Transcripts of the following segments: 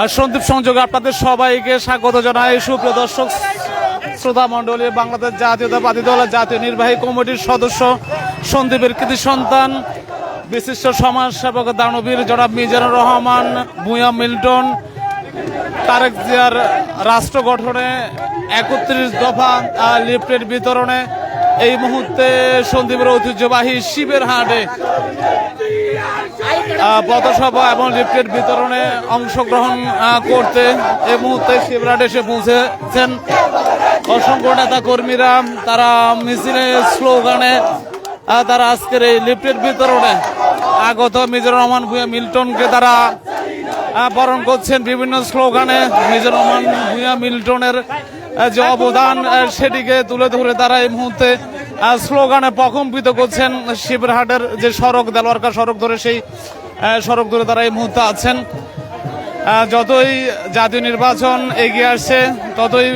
আর সন্দীপ সংযোগে আপনাদের সবাইকে স্বাগত জানাই। সুপ্রিয় দর্শক, শ্রোতা মণ্ডলী, বাংলাদেশ জাতীয়তাবাদী দলের জাতীয় নির্বাহী কমিটির সদস্য সন্দীপের কৃতি সন্তান, বিশিষ্ট সমাজ সেবক দানবীর জনাব মিজানুর রহমান ভূয়া মিল্টন, তারেক জিয়ার রাষ্ট্র গঠনে একত্রিশ দফা লিফটের বিতরণে এই মুহূর্তে সন্দীপের ঐতিহ্যবাহী শিবের হাটে পথসভা এবং লিফটের বিতরণে অংশগ্রহণ করতে এই মুহূর্তে শিবরাট এসে পৌঁছেছেন। অসংখ্য নেতা কর্মীরা তারা মিছিলে স্লোগানে তারা আজকের এই লিফটের বিতরণে আগত মিজুর রহমান ভূয়া মিল্টনকে তারা বরণ করছেন বিভিন্ন স্লোগানে। মিজুর রহমান ভূয়া মিল্টনের যে অবদান সেটিকে তুলে ধরে তারা এই মুহূর্তে স্লোগানে প্রকম্পিত করছেন শিবরহাটের যে সড়ক, দেলোয়ারকা সড়ক ধরে সেই সড়ক ধরে তারা এই মুহূর্তে আছেন। যতই জাতীয় নির্বাচন এগিয়ে আসছে, ততই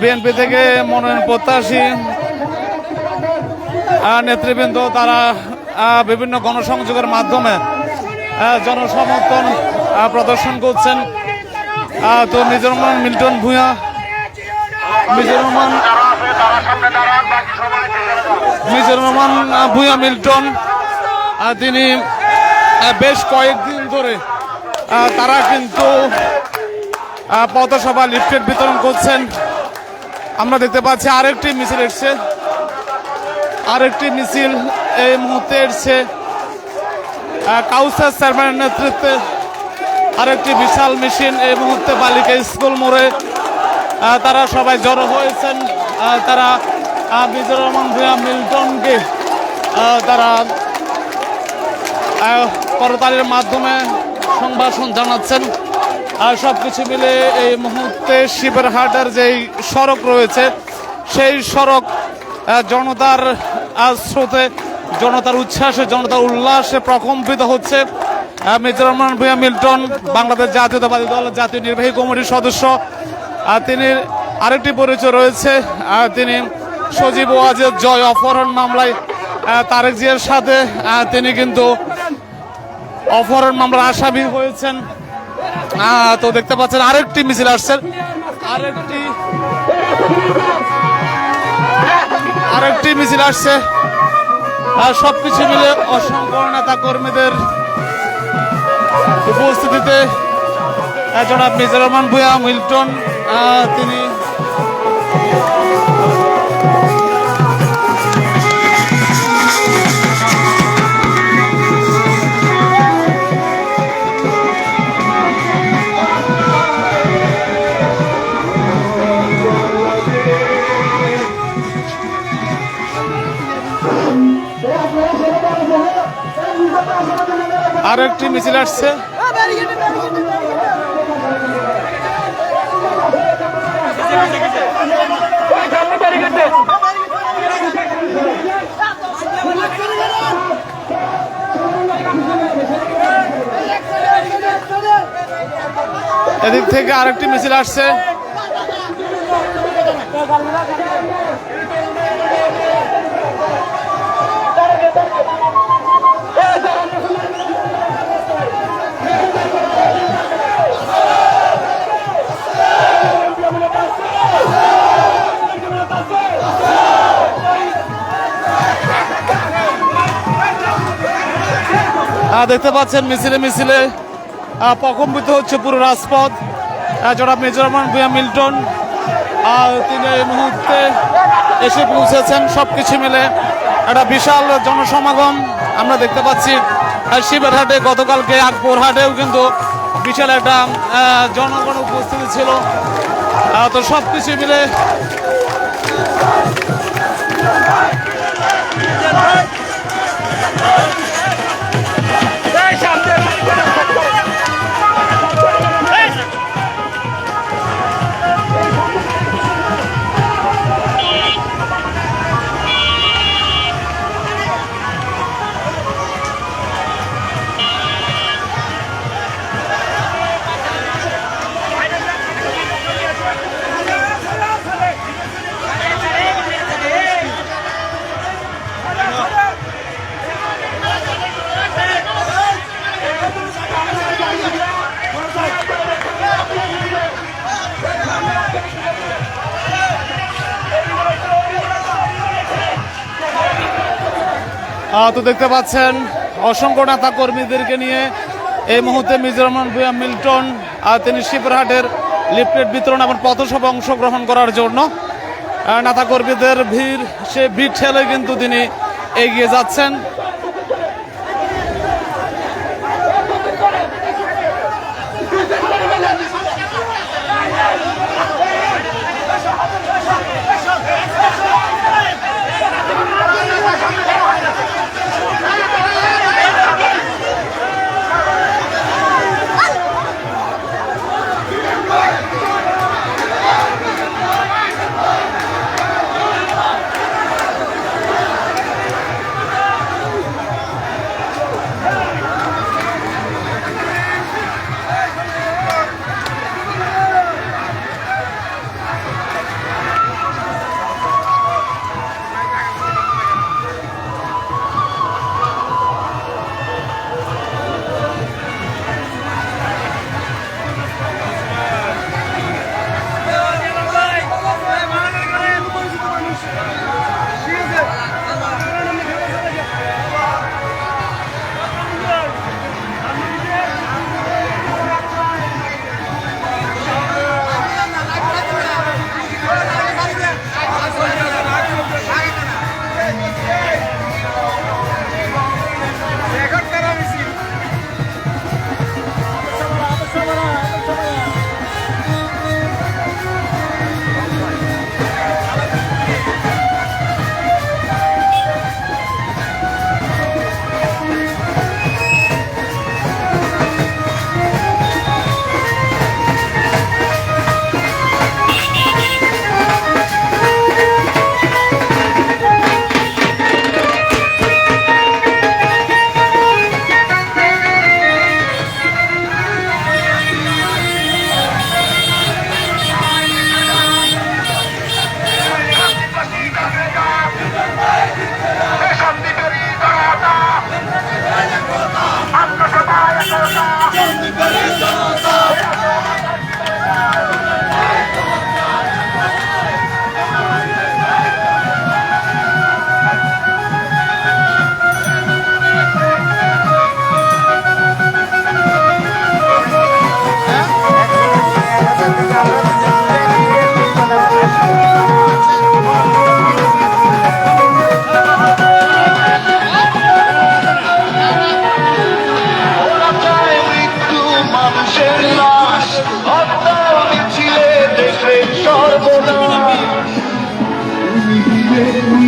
বিএনপি থেকে মনোনয়ন প্রত্যাশী নেতৃবৃন্দ তারা বিভিন্ন গণসংযোগের মাধ্যমে জনসমর্থন প্রদর্শন করছেন। তো মিজুর রহমান মিল্টন ভূঁয়া মিজুর রহমান ভূঁয়া মিল্টন। তিনি বেশ কয়েকদিন ধরে তারা কিন্তু পথসভা লিফটেড বিতরণ করছেন। আমরা দেখতে পাচ্ছি আরেকটি মিছিল এসছে। আরেকটি মিছিল এই মুহূর্তে এসছে। কাউসার চেয়ারম্যানের নেতৃত্বে আরেকটি বিশাল মেশিন এই মুহূর্তে বালিকা স্কুল মোড়ে তারা সবাই জড়ো হয়েছেন তারা মিজুর রহমান ভূয়া মিল্টনকে তারা করতালির মাধ্যমে সংভাষণ জানাচ্ছেন। আর সব কিছু মিলে এই মুহূর্তে শিবেরহাটের যেই সড়ক রয়েছে, সেই সড়ক জনতার স্রোতে জনতার উচ্ছ্বাসে, জনতার উল্লাসে প্রকম্পিত হচ্ছে। মিজুর রহমান ভূয়া মিল্টন, বাংলাদেশ জাতীয়তাবাদী দল, জাতীয় নির্বাহী কমিটির সদস্য। তিনি আরেকটি পরিচয় রয়েছে। তিনি সজীব ওয়াজের জয় অপহরণ মামলায় তারেক জিয়ার সাথে। তিনি কিন্তু অপহরণ মামলার আসামি হয়েছেন। তো দেখতে পাচ্ছেন আরেকটি মিছিল আসছে। আরেকটি আরেকটি মিছিল আসছে। আর সবকিছু মিলে অসংখ্য নেতা কর্মীদের উপস্থিতিতে জনাব মিজুর রহমান ভূয়া মিল্টন আহ, তিনি আরেকটি মিছিল আসছে। এদিক থেকে আরেকটি মিছিল আসছে। দেখতে পাচ্ছেন মিছিলে মিছিলে প্রকম্পিত হচ্ছে পুরো রাজপথ। আহ, জনাব মিজুর রহমান মিল্টন তিনি এই মুহূর্তে এসে পৌঁছেছেন সব কিছু মিলে। একটা বিশাল জনসমাগম আমরা দেখতে পাচ্ছি। আর শিবের হাটে গতকালকে আকবর হাটেও কিন্তু বিশাল একটা জনগণ উপস্থিতি ছিল। তো সব কিছু মিলে তো দেখতে পাচ্ছেন, অসংখ্য নেতা কর্মীদেরকে নিয়ে এই মুহূর্তে মিজোরাম ভুয়া মিল্টন তিনি শিবরহাটের লিফলেট বিতরণ এবং পথসভা অংশগ্রহণ করার জন্য। নেতা কর্মীদের ভিড়, সে ভিড় ঠেলে কিন্তু তিনি এগিয়ে যাচ্ছেন।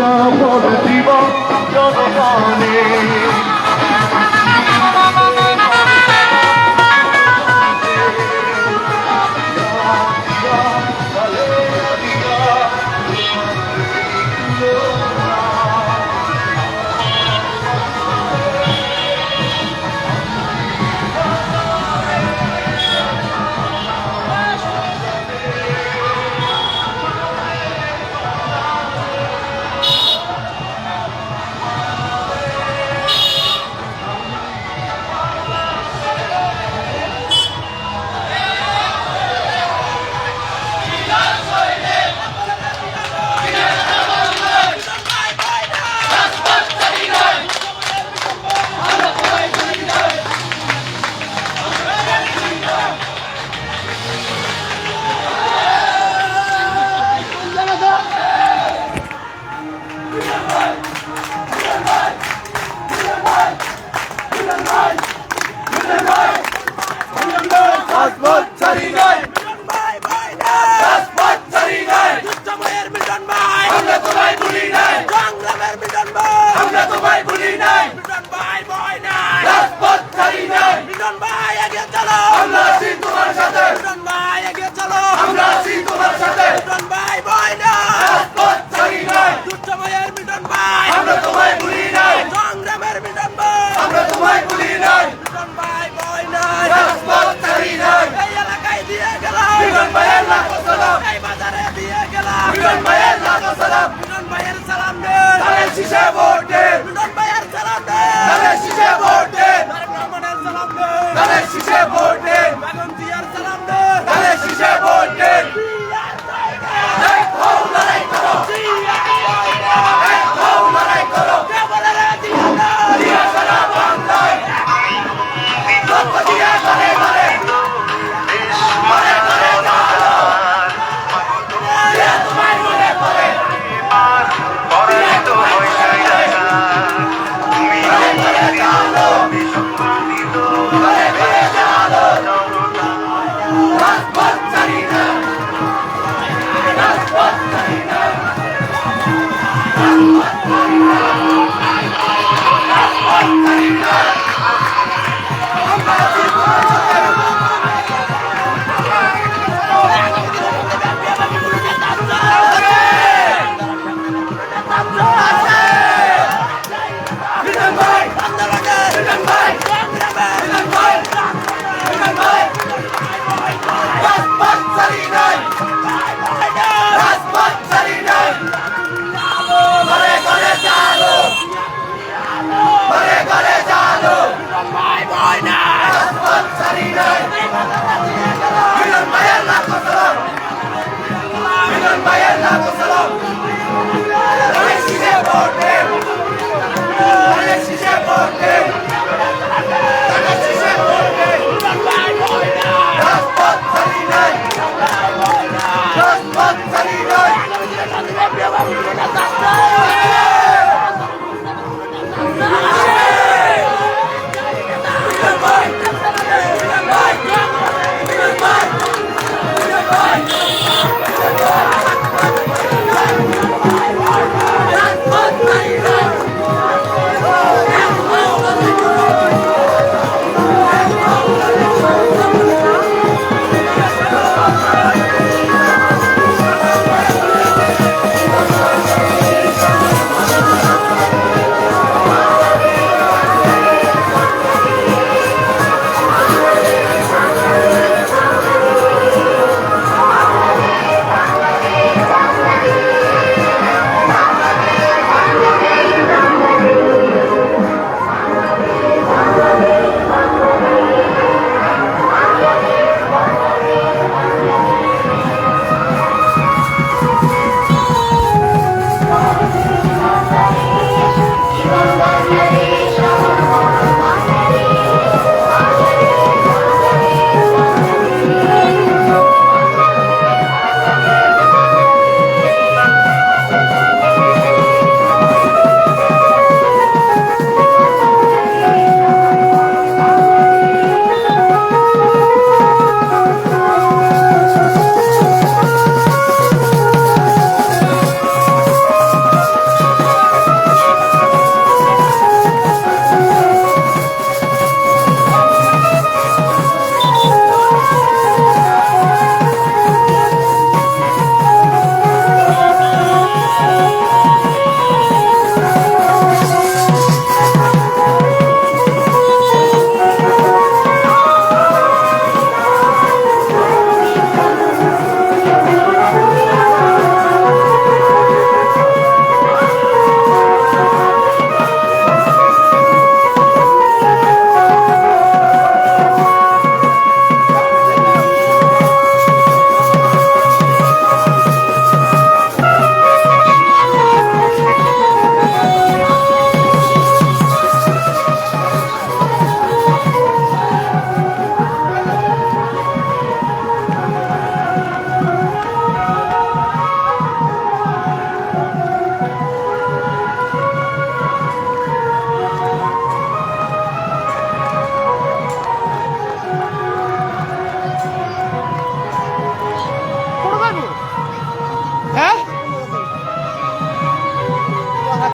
নিরাপদ দিব জনগণের শিশে ভোট দে। মিটন ভাইয়ের সালাম দে।